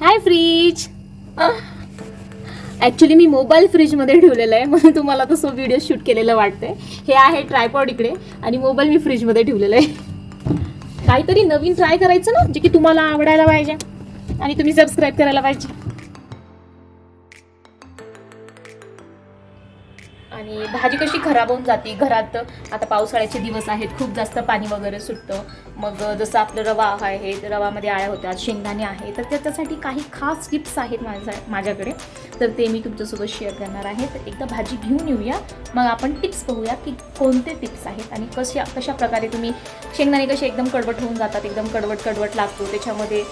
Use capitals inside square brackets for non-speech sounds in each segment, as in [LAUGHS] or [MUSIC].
Hi fridge. Actually मी mobile फ्रीजमध्ये ठेवलेला आहे म्हणून तुम्हाला तसं व्हिडिओ शूट केलेलं वाटतंय. हे आहे ट्रायपॉड इकडे आणि मोबाईल मी फ्रीजमध्ये ठेवलेला आहे. काहीतरी नवीन ट्राय करायचं ना जे की तुम्हाला आवडायला पाहिजे आणि तुम्ही सबस्क्राईब करायला पाहिजे. आणि भाजी कशी खराब होऊन जाते घरात आता पावसाळ्याचे दिवस आहेत खूप जास्त पाणी वगैरे सुटतं. मग जसं आपलं रवा आहे रवामध्ये आळ्या होतात शेंगदाणे आहे तर त्याच्यासाठी काही खास टिप्स आहेत माझ्या माझ्याकडे. तर ते मी तुमच्यासोबत शेअर करणार आहे. तर एकदा भाजी घेऊन येऊया. मग आपण टिप्स बघूया की कोणते टिप्स आहेत आणि कशा कशा प्रकारे तुम्ही शेंगदाणे कसे एकदम कडवट होऊन जातात एकदम कडवट कडवट लागतो. त्याच्यामध्ये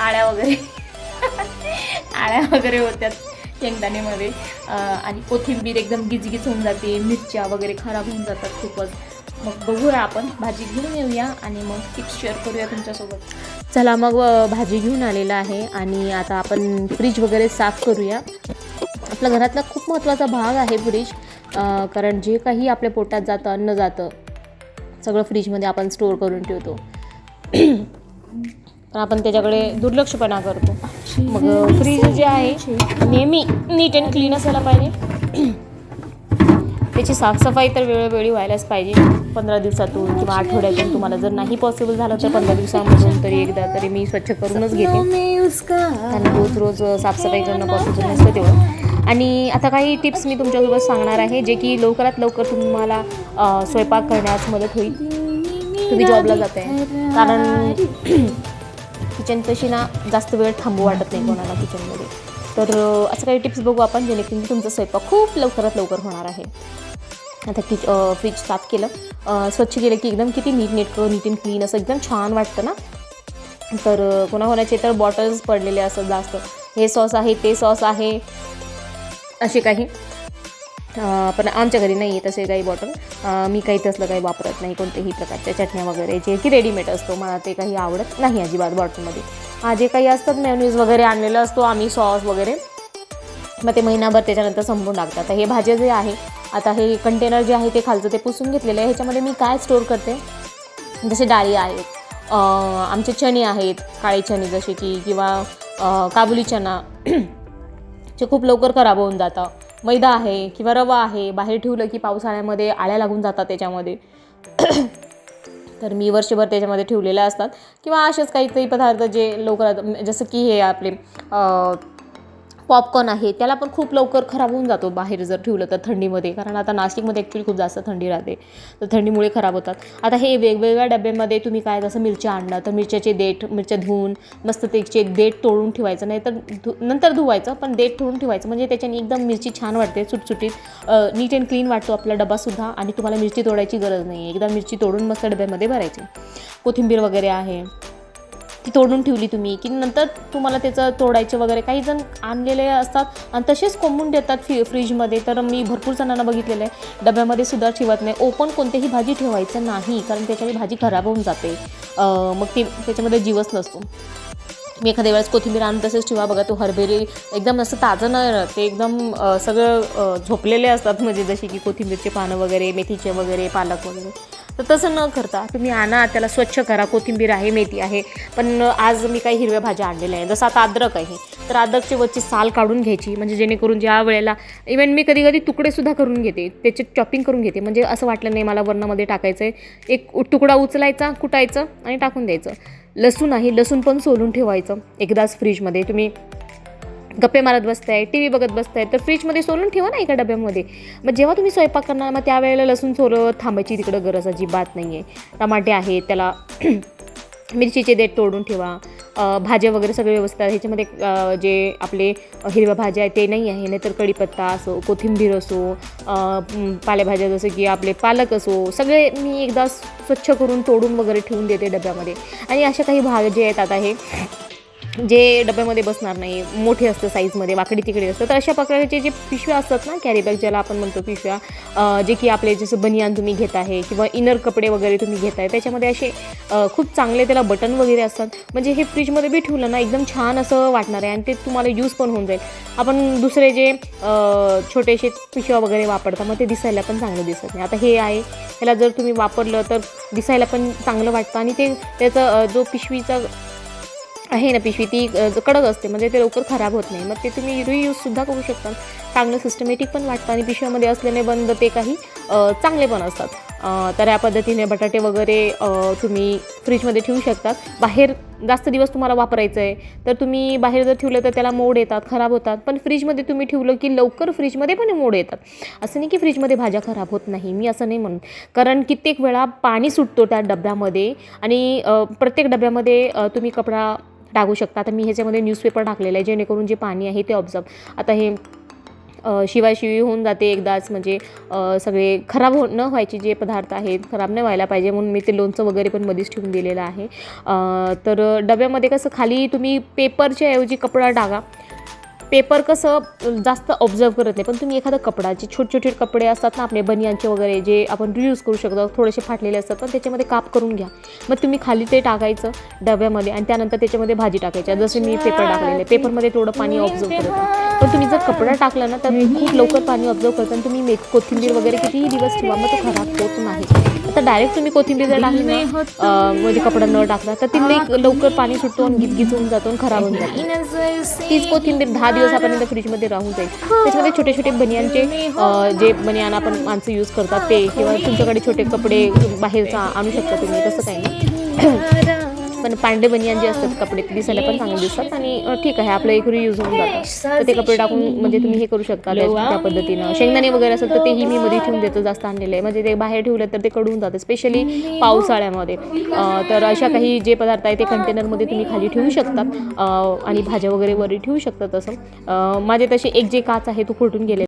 आळ्या वगैरे. [LAUGHS] आळ्या वगैरे होत्यात. शेंगदाणेमध्ये आणि कोथिंबीर एकदम गिजगिज होऊन जाते मिरच्या वगैरे खराब होऊन जातात खूपच. मग बघूया आपण भाजी घेऊन येऊया आणि मग टिप्स शेअर करूया तुमच्यासोबत. चला मग भाजी घेऊन आलेला आहे आणि आता आपण फ्रीज वगैरे साफ करूया. आपल्या घरातला खूप महत्त्वाचा भाग आहे फ्रीज कारण जे काही आपल्या पोटात जातं अन्न जातं सगळं फ्रीजमध्ये आपण स्टोअर करून ठेवतो. पण आपण त्याच्याकडे दुर्लक्षपणा करतो. मग फ्रीज जे आहे नेहमी नीट अँड क्लीन असायला पाहिजे. त्याची साफसफाई तर वेळोवेळी व्हायलाच पाहिजे. पंधरा दिवसातून किंवा आठवड्यातून तुम्हाला जर नाही पॉसिबल झालं तर पंधरा दिवसामधून तरी एकदा तरी मी स्वच्छ करूनच घेते. कारण रोज रोज साफसफाई करणं पॉसिबल नसतं तेवढं आणि आता काही टिप्स मी तुमच्यासोबत सांगणार आहे जे की लवकरात लवकर तुम्हाला स्वयंपाक करण्यास मदत होईल. तुम्ही जॉबला जाते कारण किचन तशी ना जास्त वेळ थांबू वाटत नाही कोणाला किचनमध्ये. तर असं काही टिप्स बघू आपण जेणेकरून तुमचा स्वयंपाक खूप लवकरात लवकर होणार आहे. आता किच फ्रीज साफ केलं स्वच्छ केलं की एकदम किती नीट नेटकं नीट अँड क्लीन असं एकदम छान वाटतं ना. तर कोणाकोणाचे तर बॉटल्स पडलेले असतात जास्त. हे सॉस आहे ते सॉस आहे असे काही. पण आमच्या घरी नाही आहे तसे काही बॉटल मी काही तसलं काही वापरत नाही कोणत्याही प्रकारच्या चटण्या वगैरे जे की रेडीमेड असतो. मला ते काही आवडत नाही अजिबात बॉटलमध्ये हा जे काही असतात मेन्यूज वगैरे आणलेलं असतो आम्ही सॉस वगैरे मग ते महिनाभर त्याच्यानंतर संपून टाकतात. आता हे भाज्या जे आहे आता हे कंटेनर जे आहे ते खालचं ते पुसून घेतलेलं आहे. ह्याच्यामध्ये मी काय स्टोअर करते? जसे डाळी आहेत आमचे चणे आहेत काळे चणे जसे की किंवा काबुली चना जे खूप लवकर खराब होऊन जातं. मैदा आहे किंवा रवा आहे बाहेर ठेवलं की पावसाळ्यामध्ये आळ्या लागून जातात त्याच्यामध्ये. [COUGHS] तर मी वर्षभर त्याच्यामध्ये ठेवलेल्या असतात. किंवा असेच काहीतरी पदार्थ जे लवकर जसं की हे आपले पॉपकॉर्न आहे त्याला पण खूप लवकर खराब होऊन जातो बाहेर जर ठेवलं तर थंडीमध्ये. कारण आता नाशिकमध्ये ॲक्च्युली खूप जास्त थंडी राहते. तर थंडीमुळे खराब होतात. आता हे वेगवेगळ्या डब्यामध्ये तुम्ही काय जसं मिरच्या आणणार तर मिरच्याचे देठ मिरच्या धुवून मस्त त्याचे देठ तोडून ठेवायचं. नाही तर धु नंतर धुवायचं पण देठ तोडून ठेवायचं. म्हणजे त्याच्याने एकदम मिरची छान वाटते सुटसुटीत. नीट अँड क्लीन वाटतो आपला डबासुद्धा आणि तुम्हाला मिरची तोडायची गरज नाही आहे एकदा मिरची तोडून मस्त डब्यामध्ये भरायची. कोथिंबीर वगैरे आहे. ती तोडून ठेवली तुम्ही की नंतर तुम्हाला त्याचं तोडायचं वगैरे काही जण आणलेले असतात आणि तसेच कोंबून देतात फ्री फ्रीजमध्ये. तर मी भरपूर जणांना बघितलेलं आहे डब्यामध्ये सुद्धा ठेवत नाही. ओपन कोणतेही भाजी ठेवायचं नाही कारण त्याच्याने भाजी खराब होऊन जाते. मग ती त्याच्यामध्ये जीवच नसतो. मी एखाद्या वेळेस कोथिंबीर आणून तसेच ठेवा. बघा तो हरभरे एकदम असं ताजं नाही राहत. ते एकदम सगळं झोपलेले असतात. म्हणजे जसे की कोथिंबीरचे पानं वगैरे मेथीचे वगैरे पालक वगैरे. तर तसं न करता तुम्ही आणा त्याला स्वच्छ करा. कोथिंबीर आहे मेथी आहे. पण आज मी काही हिरव्या भाज्या आणलेल्या आहे जसं आता अद्रक आहे तर अद्रकची वरची साल काढून घ्यायची. म्हणजे जेणेकरून ज्या वेळेला इवन मी कधी कधी तुकडेसुद्धा करून घेते. त्याचे चॉपिंग करून घेते. म्हणजे असं वाटलं नाही मला वरणामध्ये टाकायचं आहे एक तुकडा उचलायचा कुटायचं आणि टाकून द्यायचं. लसूण आहे लसूण पण सोलून ठेवायचं. एकदाच फ्रीजमध्ये तुम्ही गप्पे मारत बसताय टी व्ही बघत बसताय तर फ्रीजमध्ये सोलून ठेवा ना एका डब्यामध्ये. मग जेव्हा तुम्ही स्वयंपाक करणार मग त्यावेळेला लसूण सोलत थांबायची तिकडं गरज अजिबात नाही आहे टमाटे आहेत त्याला [CLEARS THROAT] मिरचीचे देठ तोडून ठेवा. भाज्या वगैरे सगळे व्यवस्थित आहे. ह्याच्यामध्ये जे आपले हिरव्या भाज्या आहेत ते नाही आहे. नाहीतर कढीपत्ता असो कोथिंबीर असो पालेभाज्या जसं की आपले पालक असो सगळे मी एकदा स्वच्छ करून तोडून वगैरे ठेवून देते डब्यामध्ये. आणि अशा काही भाज्या आहेत आता हे. जे डब्यामध्ये बसणार नाही मोठे असतं साईजमध्ये वाकडी तिकडे असतं तर अशा प्रकारचे जे पिशव्या असतात ना कॅरीबॅग ज्याला आपण म्हणतो पिशव्या जे की आपले जसं बनियान तुम्ही घेत आहे किंवा इनर कपडे वगैरे तुम्ही घेत आहे त्याच्यामध्ये असे खूप चांगले त्याला बटन वगैरे असतात. म्हणजे हे फ्रीजमध्ये बी ठेवलं ना एकदम छान असं वाटणार आहे आणि ते तुम्हाला यूज पण होऊन जाईल. आपण दुसरे जे छोटेसे पिशव्या वगैरे वापरता मग ते दिसायला पण चांगलं दिसत नाही. आता हे आहे ह्याला जर तुम्ही वापरलं तर दिसायला पण चांगलं वाटतं आणि ते त्याचा जो पिशवीचा आहे ना पिशवी. ती कडक असते म्हणजे ते लवकर खराब होत नाही. मग ते तुम्ही रियूजसुद्धा करू शकता. चांगलं सिस्टमॅटिक पण वाटतं आणि पिशव्यामध्ये असल्याने बंद ते काही चांगले पण असतात. तर या पद्धतीने बटाटे वगैरे तुम्ही फ्रीजमध्ये ठेवू शकतात बाहेर जास्त दिवस तुम्हाला वापरायचं आहे. तर तुम्ही बाहेर जर ठेवलं तर त्याला मोड येतात खराब होतात. पण फ्रीजमध्ये तुम्ही ठेवलं की लवकर फ्रीजमध्ये पण मोड येतात. असं नाही की फ्रीजमध्ये भाज्या खराब होत नाही. मी असं नाही म्हणून कारण कित्येक वेळा पाणी सुटतो त्या डब्यामध्ये आणि प्रत्येक डब्यामध्ये तुम्ही कपडा टाकू शकता. आता मी ह्याच्यामध्ये न्यूजपेपर टाकलेलं आहे जेणेकरून जे पाणी आहे ते ऑब्झर्व आता हे शिवाय शिवायशिवी होऊन जाते एकदाच म्हणजे सगळे खराब हो न व्हायचे जे पदार्थ आहेत खराब नाही व्हायला पाहिजे म्हणून मी ते लोणचं वगैरे पण मध्येच ठेवून दिलेलं आहे. तर डब्यामध्ये कसं खाली तुम्ही पेपरच्या ऐवजी कपडा टाका. पेपर कसं जास्त ऑब्झर्व करत नाही. पण तुम्ही एखादा कपडा जे छोटे छोटे कपडे असतात ना आपले बनियांचे वगैरे जे आपण रियूज करू शकतो थोडेसे फाटलेले असतात पण त्याच्यामध्ये काप करून घ्या. मग तुम्ही खाली ते टाकायचं डब्यामध्ये आणि त्यानंतर त्याच्यामध्ये भाजी टाकायच्या जसे मी पेपर टाकलेले पेपरमध्ये थोडं पाणी ऑब्झर्व करत पण तुम्ही जर कपडा टाकला ना तर खूप लवकर पाणी ऑब्झर्व करतं आणि तुम्ही मेथ कोथिंबीर वगैरे कितीही दिवस ठेवा मग तो खराब होत नाही. आता डायरेक्ट तुम्ही कोथिंबीर जर टाकली ना म्हणजे कपडा न टाकला तर ती लई लवकर पाणी सुटतो आणि गिचगिच होऊन जातो आणि खराब होऊन जातो. तीच कोथिंबीर दहा दिवसापर्यंत फ्रीजमध्ये राहून जाईल. त्याच्यामध्ये छोटे छोटे बनियांचे जे बनियान आपण माणसं यूज करतात ते किंवा तुमच्याकडे छोटे कपडे बाहेरचा आणू शकता तुम्ही तसं काही नाही. पण पांढरे बनियान जे असतात कपडे ते दिसायला पण चांगले दिसतात आणि ठीक आहे आपलं एक रियूज होऊन जातं. तर ते कपडे टाकून म्हणजे तुम्ही हे करू शकता त्या पद्धतीनं. शेंगदाणे वगैरे असेल तर तेही मी मध्ये ठेवून देतो जास्त आणलेलं. आहे म्हणजे ते बाहेर ठेवलं तर ते कडून जातं स्पेशली पावसाळ्यामध्ये. तर अशा काही जे पदार्थ आहे ते कंटेनरमध्ये तुम्ही खाली ठेवू शकतात आणि भाज्या वगैरे वरी ठेवू शकता तसं. अं, माझे तसे एक जे काच आहे तो फुटून गेले